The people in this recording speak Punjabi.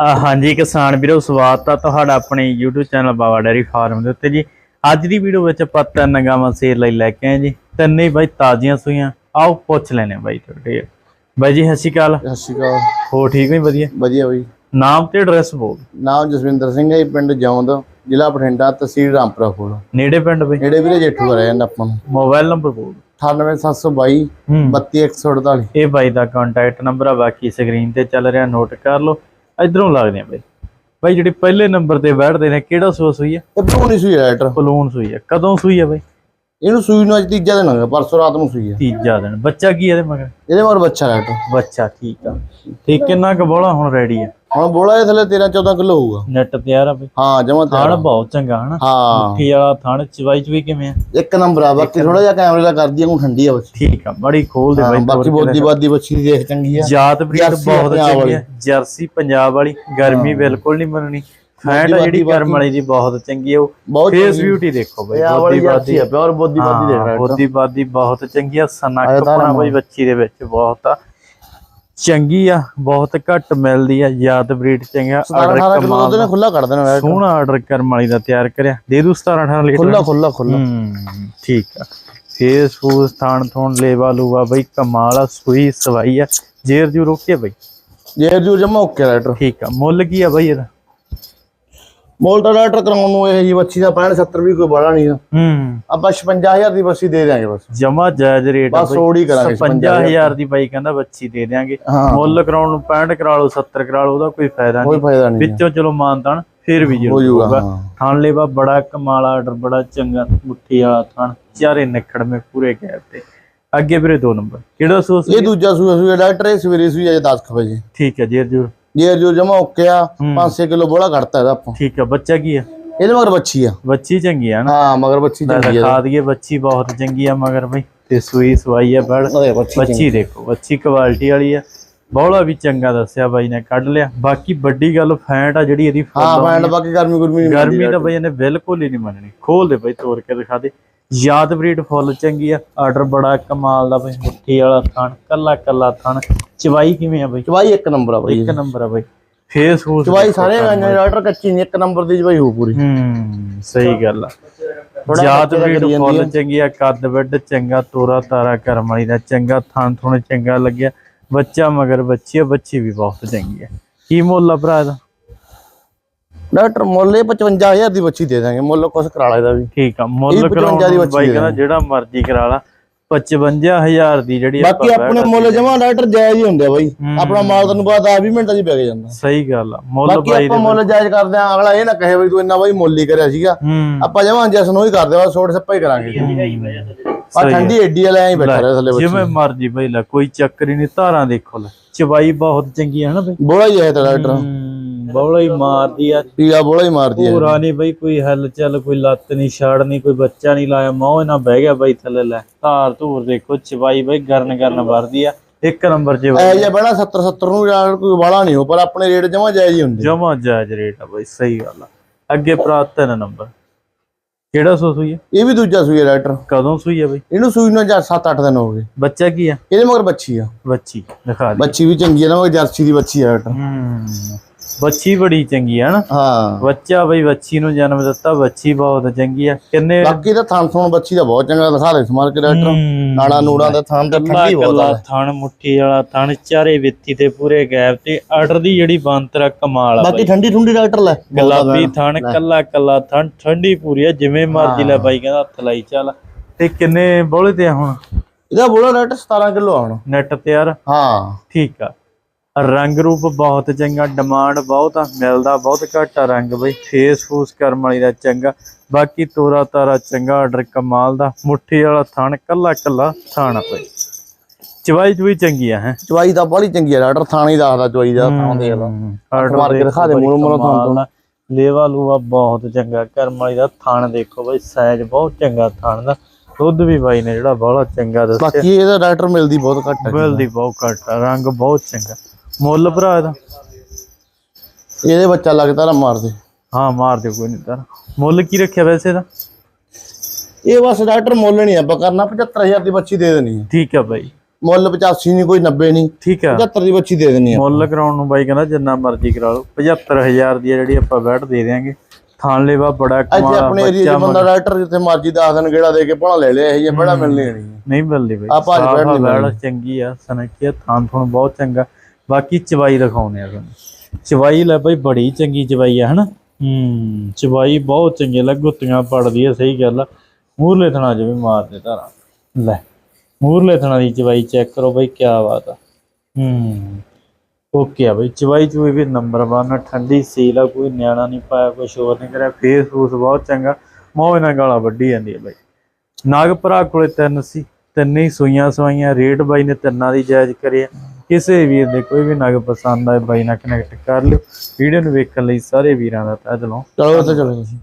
ਹਾਂਜੀ ਕਿਸਾਨ ਵੀਰੋ ਸਵਾਗਤ ਆ ਤੁਹਾਡਾ ਆਪਣੇ YouTube channel Baba dairy farm ਦੇ ਉੱਤੇ ਜੀ। ਅੱਜ ਦੀ ਵੀਡੀਓ ਵਿੱਚ ਆਪਾਂ ਤਿੰਨ ਗਾਵਾਂ ਸੇਲ ਲਈ ਲੈ ਕੇ ਆਏ ਜੀ। ਤਿੰਨੇ ਹੀ ਬਾਈ ਤਾਜ਼ੀਆਂ ਸੂਈਆਂ। ਆਓ ਪੁੱਛ ਲੈਨੇ ਬਾਈ ਤੁਹਾਡੇ। ਬਾਈ ਜੀ ਸਤਿ ਸ਼੍ਰੀ ਅਕਾਲ। ਸਤਿ ਸ਼੍ਰੀ ਅਕਾਲ। ਹੋ ਠੀਕ ਹੋ ਵਧੀਆ। ਵਧੀਆ ਬਈ। ਨਾਮ ਤੇ ਐਡਰੈਸ ਬੋਲ ਨਾਮ ਜਸਵਿੰਦਰ ਸਿੰਘ ਹੈ ਪਿੰਡ ਜੌਂਦ ਜ਼ਿਲ੍ਹਾ ਬਠਿੰਡਾ ਤਹਿਸੀਲ ਰਾਮਪੁਰਾ ਕੋਲ। ਨੇੜੇ ਪਿੰਡ ਬਈ? ਨੇੜੇ ਵੀਰੇ ਜੇਠੂ ਰਹਿ ਜਾਂਦਾ ਆਪਾਂ ਨੂੰ। ਮੋਬਾਈਲ ਨੰਬਰ ਬੋਲ 98722 ਹੂੰ। 32148 ਇਹ ਬਾਈ ਦਾ ਕੰਟੈਕਟ ਨੰਬਰ ਆ ਬਾਕੀ ਸਕਰੀਨ ਤੇ ਚੱਲ ਰਿਹਾ ਨੋਟ ਕਰ ਲਓ। ਇਧਰੋਂ ਲੱਗਦੇ ਆ ਬਾਈ। ਬਾਈ ਜਿਹੜੀ ਪਹਿਲੇ ਨੰਬਰ ਤੇ ਬੈਠਦੇ ਨੇ ਕਿਹੜਾ ਸੂਆ ਸੂਈ ਆ? ਇਹ ਪੂਰੀ ਸੂਈ ਰਾਈਟਰ। ਪਲੂਨ ਸੂਈ ਆ। ਕਦੋਂ ਸੂਈ ਆ ਬਾਈ? ਇਹਨੂੰ ਸੂਈ ਨੂੰ ਅੱਜ ਤੀਜਾ ਦਿਨ ਹੋ ਗਿਆ ਪਰਸੋਂ ਰਾਤ ਨੂੰ ਸੂਈ ਹੈ ਤੀਜਾ ਦਿਨ। ਬੱਚਾ ਕੀ ਇਹਦੇ ਮਗਰ? ਇਹਦੇ ਮਗਰ ਬੱਚਾ ਰਾਈਟਰ। ਬੱਚਾ ਠੀਕ ਆ। ਠੀਕ ਕਿੰਨਾ ਕੁ ਬੋਲਾ ਹੁਣ ਰੈਡੀ ਆ? ਹੁਣ ਬੋਲਾ ਇਹ ਥੱਲੇ 13 14 ਕਿਲੋ ਹੋਊਗਾ। ਨੈਟ ਤਿਆਰ ਆ ਬਈ। ਹਾਂ ਜਮਾ ਥਾਣ ਬਹੁਤ ਚੰਗਾ ਹਨਾ? ਹਾਂ। ਮੁੱਠੀ ਵਾਲਾ ਥਾਣ ਚਵਾਈ ਚਵੀ ਕਿਵੇਂ ਆ? ਇੱਕ ਨੰਬਰ ਆ ਬਾਕੀ ਥੋੜਾ ਜਿਹਾ ਕੈਮਰੇ ਦਾ ਕਰਦੀ ਆ ਨੂੰ ਠੰਡੀ ਆ ਬੱਚੀ ਠੀਕ ਆ ਬੜੀ ਖੋਲ ਦੇ ਹਾਂ, ਬਾਈ ਬਾਕੀ ਬੋਦੀ ਬਾਦੀ ਬੱਚੀ ਦੀ ਦੇਖ ਚੰਗੀ ਆ। ਜਾਤ ਬਰੀਡ ਬਹੁਤ ਚੰਗੀ ਆ। ਜਰਸੀ ਪੰਜਾਬ ਵਾਲੀ ਗਰਮੀ ਬਿਲਕੁਲ ਨਹੀਂ ਮੰਨਣੀ। ਫੈਟ ਬਾਦੀ ਜਿਹੜੀ ਕਰਮ ਵਾਲੀ ਦੀ ਬਹੁਤ ਚੰਗੀ ਆ ਉਹ ਫੇਸ ਬਿਊਟੀ ਦੇਖੋ ਬਾਈ ਵਾਲੀ ਜਰਸੀ ਆ ਪਿਓਰ ਬੋਦੀ ਬਾਦੀ ਦੇਖ ਰਿਹਾ ਬੋਦੀ ਬਾਦੀ ਬਹੁਤ ਚੰਗੀ ਆ ਤਾਂ ਪਣਾ ਬਾਈ ਬੱਚੀ ਦੇ ਵਿੱਚ ਬਹੁਤ ਆ। ਚੰਗੀ ਆ ਬਹੁਤ ਘੱਟ ਮਿਲਦੀ ਆ ਜਾਤ ਬਰੀਡ ਚੰਗਾ 17 ਆਰਡਰ 18 ਕਿਲੋ ਕਮਾਲ ਨੇ ਖੁੱਲਾ ਕੱਢ ਦੇਣਾ ਰਾਈਟਰ ਸੋਹਣਾ ਆਰਡਰ ਕਰਮ ਵਾਲੀ ਦਾ ਤਿਆਰ ਕਰਿਆ। ਦੇ ਦੂ 17 18 ਲੀਟਰ ਖੁੱਲਾ ਖੁੱਲਾ ਖੁੱਲਾ ਠੀਕ ਆ। ਫੇਸ ਫੂਸ ਥਾਣ ਥੋਣ ਲੇਵਾ ਲੂਵਾ ਬਈ ਕਮਾਲ ਆ ਸੂਈ ਸਵਾਈ ਆ। ਜੇਰ ਜੂ ਰੋਕੇ ਬਈ? ਜੇਰ ਜੂ ਜਮਾ ਓਕੇ ਰਾਈਟਰ। ਠੀਕ ਆ। ਮੁੱਲ ਕੀ ਆ ਬਈ ਇਹਦਾ? ਮੋਲਟਾ ਰਾਈਟਰ ਕਰਾਉਣ ਨੂੰ ਇਹ ਜੀ ਬੱਚੀ ਦਾ 65 70 ਵੀ ਕੋਈ ਬੜਾ ਨਹੀਂ ਆ। ਹੂੰ। ਆਪਾਂ 56000 ਦੀ ਬੱਚੀ ਦੇ ਦਿਆਂਗੇ ਬਸ। ਜਮਾ ਜਾਇਜ਼ ਰੇਟ ਬਸ ਓੜੀ ਕਰਾਂਗੇ 55000 ਦੀ। ਬਾਈ ਕਹਿੰਦਾ ਬੱਚੀ ਦੇ ਦਿਆਂਗੇ। ਹਾਂ। ਮੁੱਲ ਕਰਾਉਣ ਨੂੰ 65 ਕਰਾ ਲਓ 70 ਕਰਾ ਲਓ ਉਹਦਾ ਕੋਈ ਫਾਇਦਾ ਕੋਈ ਨਹੀਂ। ਫਾਇਦਾ ਨਹੀਂ। ਵਿੱਚੋਂ ਚਲੋ ਮਾਨਤਾਨ ਫਿਰ ਵੀ ਜ਼ਰੂਰ ਹੋਊਗਾ। ਥਾਣ ਲੇਵਾ ਬੜਾ ਕਮਾਲ ਆਰਡਰ ਬੜਾ ਚੰਗਾ ਮੁੱਠੀ ਵਾਲਾ ਥਾਣ ਚਾਰੇ ਨਿਖੜਵੇਂ ਪੂਰੇ ਗੈਪ ਤੇ। ਅੱਗੇ ਵੀਰੇ ਦੋ ਨੰਬਰ ਕਿਹੜਾ ਸੋਸ ਇਹ ਦੂਜਾ ਸੂਆ ਡਾਕਟਰ ਇਹ ਸਵੇਰੇ ਸੂਈ ਅਜੇ 10 ਵਜੇ। ਠੀਕ ਹੈ ਜੇਰ ਜੂਰ ਜੇਰ ਜੂ ਜਮਾ ਓਕੇ ਆ ਹੂੰ। 5-6 ਕਿਲੋ ਬੋਲਾ ਕੱਢਤਾ ਇਹਦਾ ਆਪਾਂ। ਠੀਕ ਹੈ ਬੱਚਾ ਕੀ ਆ? ਇਹਦੇ ਮਗਰ ਬੱਚੀ ਆ। ਬੱਚੀ ਚੰਗੀ ਆ ਨਾ? ਹਾਂ ਮਗਰ ਬੱਚੀ ਚੰਗੀ ਆ। ਦਿਖਾ ਦਈਏ ਬੱਚੀ ਬਹੁਤ ਚੰਗੀ ਆ ਮਗਰ ਬਈ। ਤੇ ਸੂਈ ਸਵਾਈ ਆ ਬੜ। ਬੱਚੀ ਦੇਖੋ ਬੱਚੀ ਕੁਆਲਿਟੀ ਵਾਲੀ ਆ। ਬੌਲਾ ਵੀ ਚੰਗਾ ਦੱਸਿਆ ਬਾਈ ਨੇ ਕੱਢ ਲਿਆ। ਬਾਕੀ ਵੱਡੀ ਗੱਲ ਫੈਂਟ ਆ ਜਿਹੜੀ ਇਹਦੀ ਹਾਂ ਫੈਂਡ ਬਾਕੀ ਗਰਮੀ ਗੁਰਮੀ ਗਰਮੀ ਤਾਂ ਬਈ ਇਹਨੇ ਬਿਲਕੁਲ ਹੀ ਨਹੀਂ ਮੰਨਣੀ। ਖੋਲ ਦੇ ਬਈ ਤੋੜ ਕੇ ਦਿਖਾ ਦੇ। ਯਾਦ ਬਰੀਡ ਫੁੱਲ ਚੰਗੀ ਆ ਆਰਡਰ ਬੜਾ ਕਮਾਲ ਦਾ ਬਈ ਮੁੱਠੀ ਵਾਲਾ ਥਣ ਕੱਲਾ ਕੱਲਾ ਥਣ। ਚਵਾਈ ਕਿਵੇਂ ਆ ਬਈ? ਚਵਾਈ ਇੱਕ ਨੰਬਰ ਆ ਬਈ ਇੱਕ ਨੰਬਰ ਆ ਬਈ। ਫੇਸ ਹੂਸ ਚਵਾਈ ਸਾਰੇ ਗਾਈਆਂ ਡਾਕਟਰ ਕੱਚੀ ਨਹੀਂ ਇੱਕ ਨੰਬਰ ਦੀ ਚਵਾਈ ਹੋ ਪੂਰੀ। ਹੂੰ ਸਹੀ ਗੱਲ ਆ। ਥੋੜ੍ਹਾ ਜਾਤ ਬੱਚੇ ਦਾ ਬਰੀਡ ਫੁੱਲ ਚੰਗੀ ਆ ਕੱਦ ਵੱਡ ਚੰਗਾ ਤੋਰਾ ਤਾਰਾ ਕਰਮ ਵਾਲੀ ਦਾ ਚੰਗਾ ਥਣ ਥੁਣ ਚੰਗਾ ਲੱਗਿਆ। ਬੱਚਾ ਮਗਰ ਬੱਚੀ ਬੱਚੀ ਵੀ ਬਹੁਤ ਚੰਗੀ ਆ। ਕੀ ਮੁੱਲ ਆ ਭਰਾ ਇਹਦਾ? ਡਾਕਟਰ ਮੁੱਲ ਇਹ 55000 ਦੀ ਬੱਚੀ ਦੇ ਦਾਂਗੇ ਮੁੱਲ ਕੁਛ ਕਰਾ ਲਾ ਇਹਦਾ ਵੀ। ਠੀਕ ਆ ਮੁੱਲ ਇਹ 55 ਦੀ ਕਰਾਉਣ ਨੂੰ ਬੱਚੀ ਬਾਈ ਦੇ ਕਹਿੰਦਾ ਜਿਹੜਾ ਮਰਜ਼ੀ ਕਰਾ ਲਾ 55000 ਦੀ ਜਿਹੜੀ ਬਾਕੀ ਆਪਾਂ ਆਪਣੇ ਮੁੱਲ ਜਮਾ ਡਾਕਟਰ ਜਾਇਜ਼ ਹੀ ਹੁੰਦੇ ਬਾਈ। ਹੂੰ। ਆਪਣਾ ਮਾਲ ਤੁਹਾਨੂੰ ਪਤਾ 20 ਮਿੰਟਾਂ 'ਚ ਹੀ ਵਿਕ ਜਾਂਦਾ। ਸਹੀ ਗੱਲ ਆ ਮੁੱਲ ਬਾਕੀ ਬਾਈ ਆਪਾਂ ਮੁੱਲ ਜਾਇਜ਼ ਕਰਦੇ ਆ ਅਗਲਾ ਇਹ ਨਾ ਕਹੇ ਬਈ ਤੂੰ ਇੰਨਾ ਬਾਈ ਮੁੱਲ ਹੀ ਕਰਿਆ ਸੀਗਾ। ਹੂੰ। ਆਪਾਂ ਜਮਾ ਜੈਸਨ ਉਹ ਹੀ ਕਰਦੇ ਆ ਛੋੜ ਸੱਪਾ ਹੀ ਕਰਾਂਗੇ। ਆ ਠੰਡੀ ਏਡੀ ਵਾਲਾ ਐਂ ਹੀ ਬੈਠਾ ਰਿਹਾ ਥੱਲੇ ਬੱਚੀ ਜਿਵੇਂ ਮਰਜ਼ੀ ਬਈ ਲੈ ਕੋਈ ਚੱਕਰ ਹੀ ਨਹੀਂ ਧਾਰਾਂ ਦੇਖੋ ਲੈ। ਚਵਾਈ ਬਹੁਤ ਚੰਗੀ ਆ ਹਨਾ ਬਈ? ਬੋਲਾ ਹੀ ਹੈ ਤਾਂ ਡਾਕਟਰ। ਬੌਲਾ ਹੀ ਮਾਰਦੀ ਆ। ਪੀਲਾ ਬੋਲਾ ਹੀ ਮਾਰਦੀ ਹੈ ਪੂਰਾ ਨਹੀਂ ਬਈ ਕੋਈ ਹੱਲ ਚੱਲ ਕੋਈ ਲੱਤ ਨਹੀਂ ਛਾੜ ਨਹੀਂ ਕੋਈ ਬੱਚਾ ਨਹੀਂ ਲਾਇਆ ਮੋਹ ਨਾ ਬਹਿ ਗਿਆ ਬਈ ਥੱਲੇ ਲੈ। ਧਾਰ ਧੂਰ ਦੇਖੋ ਚਵਾਈ ਬਈ ਗਰਨ ਗਰਨ ਵਰਦੀ ਆ। ਇੱਕ ਨੰਬਰ ਚ ਐ ਜੇ ਬਣਾ 70 70 ਨੂੰ ਯਾਰ ਕੋਈ ਵਾਲਾ ਨਹੀਂ ਹੋ ਪਰ ਆਪਣੇ ਰੇਟ ਜਮਾ ਜਾਇਜ਼ ਹੀ ਹੁੰਦੇ ਜਮਾ ਜਾਇਜ਼ ਰੇਟ ਆ ਬਈ ਸਹੀ ਗੱਲ ਆ। ਅੱਗੇ ਪ੍ਰਾਤ ਤਿੰਨ ਨੰਬਰ। ਕਿਹੜਾ ਸੋ ਸੂਈ ਹੈ ਇਹ ਵੀ ਦੂਜਾ ਸੂਈ ਹੈ ਡਾਕਟਰ ਕਦੋਂ ਸੂਈ ਹੈ ਬਈ? ਇਹਨੂੰ ਸੂਈ ਨੂੰ 7 8 ਦਿਨ ਹੋ ਗਏ। ਬੱਚਾ ਕੀ ਆ? ਇਹਦੇ ਮਗਰ ਬੱਚੀ ਆ। ਬੱਚੀ ਦਿਖਾ ਦੇ। ਬੱਚੀ ਵੀ ਚੰਗੀ ਹੈ ਨਾ ਉਹ ਜਰਸੀ ਦੀ ਬੱਚੀ ਆ ਡਾਕਟਰ ਹੂੰ। ਬੱਚੀ ਬੜੀ ਚੰਗੀ ਆ ਨਾ। ਹਾਂ। ਬੱਚਾ ਬਈ ਬੱਚੀ ਨੂੰ ਜਨਮ ਦਿੱਤਾ ਬੱਚੀ ਬਹੁਤ ਚੰਗੀ ਆ। ਕਿੰਨੇ ਬਾਕੀ ਤਾਂ ਥਣ ਥਣ ਬੱਚੀ ਦਾ ਬਹੁਤ ਚੰਗਾ ਦਿਖਾ ਦੇ ਸਮਾਰ ਕੇ ਡਾਕਟਰ ਨਾੜਾ ਨੂੜਾ ਦਾ ਥਣ ਤੇ ਠੰਡੀ ਬਹੁਤ ਆ। ਥਣ ਮੁੱਠੀ ਵਾਲਾ ਥਣ ਚਾਰੇ ਵਿੱਤੀ ਤੇ ਪੂਰੇ ਗੈਪ ਤੇ ਆਰਡਰ ਦੀ ਜਿਹੜੀ ਬੰਤਰਾ ਕਮਾਲ ਆ ਬਾਕੀ ਠੰਡੀ ਠੁੰਡੀ ਡਾਕਟਰ ਲੈ। ਗੁਲਾਬੀ ਥਣ ਕੱਲਾ ਕੱਲਾ ਥਣ ਠੰਡੀ ਪੂਰੀ ਆ ਜਿਵੇਂ ਮਰਜ਼ੀ ਲੈ ਬਾਈ ਕਹਿੰਦਾ ਹੱਥ ਲਾਈ ਚੱਲ। ਤੇ ਕਿੰਨੇ ਬੋਲੇ ਤੇ ਹੁਣ? ਇਹਦਾ ਬੋਲਾ ਡਾਕਟਰ 17 ਕਿਲੋ ਆਉਣ ਨੈਟ ਤਿਆਰ। ਹਾਂ। ਠੀਕ ਆ। ਰੰਗ ਰੂਪ ਬਹੁਤ ਚੰਗਾ ਡਿਮਾਂਡ ਬਹੁਤ ਆ ਮਿਲਦਾ ਬਹੁਤ ਘੱਟ ਆ ਰੰਗ ਬਈ। ਫੇਸ ਫੂਸ ਕਰਮ ਵਾਲੀ ਦਾ ਚੰਗਾ ਬਾਕੀ ਤੋਰਾ ਤਾਰਾ ਚੰਗਾ ਆਰਡਰ ਕਮਾਲ ਦਾ ਮੁੱਠੀ ਵਾਲਾ ਥਣ ਕੱਲਾ ਕੱਲਾ ਥਾਣਾ ਪਈ ਚਵਾਈ ਚੁਈ ਚੰਗੀ ਆ ਹੈ? ਚਵਾਈ ਤਾਂ ਬੜੀ ਚੰਗੀ ਆ ਡਾਕਟਰ ਥਾਣੀ ਦੱਸਦਾ ਚਵਾਈ ਦਾ ਥਾਂ ਦੇਖ ਲਾ ਮਾਰ ਕੇ ਦਿਖਾ ਦੇ ਤੋਂ। ਲੇਵਾ ਲੂਵਾ ਬਹੁਤ ਚੰਗਾ ਕਰਮ ਵਾਲੀ ਦਾ ਥਣ ਦੇਖੋ ਬਈ ਸਾਈਜ਼ ਬਹੁਤ ਚੰਗਾ ਥਣ ਦਾ। ਦੁੱਧ ਵੀ ਬਾਈ ਨੇ ਜਿਹੜਾ ਬਹੁਤ ਚੰਗਾ ਦੱਸਿਆ। ਬਾਕੀ ਇਹਦਾ ਡਾਕਟਰ ਮਿਲਦੀ ਬਹੁਤ ਘੱਟ ਹੈ ਮਿਲਦੀ ਬਹੁਤ ਘੱਟ ਰੰਗ ਬਹੁਤ ਚੰਗਾ। ਮੁੱਲ ਭਰਾ ਇਹਦਾ? ਇਹਦੇ ਬੱਚਾ ਲੱਗਦਾ ਨਾ ਮਾਰਦੇ। ਹਾਂ ਮਾਰ ਦਿਓ ਕੋਈ ਨਹੀਂ ਤਾਂ ਮੁੱਲ ਕੀ ਰੱਖਿਆ ਵੈਸੇ ਦਾ ਇਹ ਬਸ ਡਾਕਟਰ ਮੁੱਲ ਨਹੀਂ ਆਪਾਂ ਕਰਨਾ 75000 ਦੀ ਬੱਚੀ ਦੇ ਦੇਣੀ ਹੈ। ਠੀਕ ਆ ਬਾਈ। ਮੁੱਲ 85 ਨਹੀਂ ਕੋਈ 90 ਨਹੀਂ। ਠੀਕ ਆ। 75 ਦੀ ਬੱਚੀ ਦੇ ਦੇਣੀ ਆ ਮੁੱਲ ਕਰਾਉਣ ਨੂੰ ਬਾਈ ਕਹਿੰਦਾ ਜਿੰਨਾ ਮਰਜ਼ੀ ਕਰਾ ਲਓ। 75000 ਦੀ ਜਿਹੜੀ ਆਪਾਂ ਬੈਠ ਦੇ ਦਿਆਂਗੇ। ਥਾਣ ਲੇਵਾ ਬੜਾ ਕਮਾਲ ਆਪਣੇ ਏਰੀਆ 'ਚ ਬੰਦਾ ਡਾਕਟਰ ਜਿੱਥੇ ਮਰਜ਼ੀ ਦੱਸ ਦੇਣ ਗੇੜਾ ਦੇ ਕੇ ਭਣਾ ਲੈ ਲਿਆ ਇਹ ਬੜਾ ਮਿਲਣੀ ਨਹੀਂ। ਨਹੀਂ ਮਿਲਦੀ ਬਾਈ। ਆਪਾਂ ਅੱਜ ਬੈਠ ਨਹੀਂ ਬੈਠ ਚੰਗੀ ਆ ਸਨਕੀਆ ਥਾਂ ਥੁਣ ਬਹੁਤ ਚੰਗਾ। ਬਾਕੀ ਚਵਾਈ ਦਿਖਾਉਨੇ ਆ ਤੁਹਾਨੂੰ। ਚਵਾਈ ਲੈ ਬਾਈ, ਬੜੀ ਚੰਗੀ ਚਵਾਈ ਆ, ਹਨਾ? ਹੂੰ, ਚਵਾਈ ਬਹੁਤ ਚੰਗੀ ਲੱਗ ਗੁੱਤੀਆਂ ਪੜਦੀ ਆ, ਸਹੀ ਗੱਲ ਆ। ਮੂਰਲੇ ਥਣਾ ਜਿਵੇਂ ਮਾਰਦੇ ਧਾਰਾ ਲੈ, ਮੂਰਲੇ ਥਣਾ ਦੀ ਚਵਾਈ ਚੈੱਕ ਕਰੋ ਬਾਈ ਕੀ ਬਾਤ ਆ। ਹੂੰ, ਓਕੇ ਆ ਬਈ, ਚਵਾਈ ਚੂਈ ਵੀ ਨੰਬਰ 1 ਠੰਡੀ ਸੀਲ ਆ, ਕੋਈ ਨਿਆਣਾ ਨਹੀਂ ਪਾਇਆ, ਕੋਈ ਸ਼ੋਰ ਨਹੀਂ ਕਰਿਆ, ਫੇਸ ਫੂਸ ਬਹੁਤ ਚੰਗਾ, ਮੋਹ ਨਾਲ ਗਾਲਾਂ ਵੱਢੀ ਜਾਂਦੀ ਹੈ ਬਾਈ। ਨਾਗਪੁਰਾ ਕੋਲੇ ਤਿੰਨ ਸੀ, ਤਿੰਨੇ ਸੂਈਆਂ ਸਵਾਈਆਂ, ਰੇਟ ਬਾਈ ਨੇ ਤਿੰਨਾਂ ਦੀ ਜਾਇਜ਼ ਕਰਿਆ ਕਿਸੇ ਵੀਰ ਦੇ ਕੋਈ ਵੀ ਨਗ ਪਸੰਦ ਆਏ ਬਾਈ ਨਾਲ ਕਨੈਕਟ ਕਰ ਲਿਓ। ਵੀਡੀਓ ਨੂੰ ਵੇਖਣ ਲਈ ਸਾਰੇ ਵੀਰਾਂ ਦਾ ਤਹਿ ਦਿਲੋਂ ਚਲੋ, ਉੱਥੇ ਚਲੋ ਤੁਸੀਂ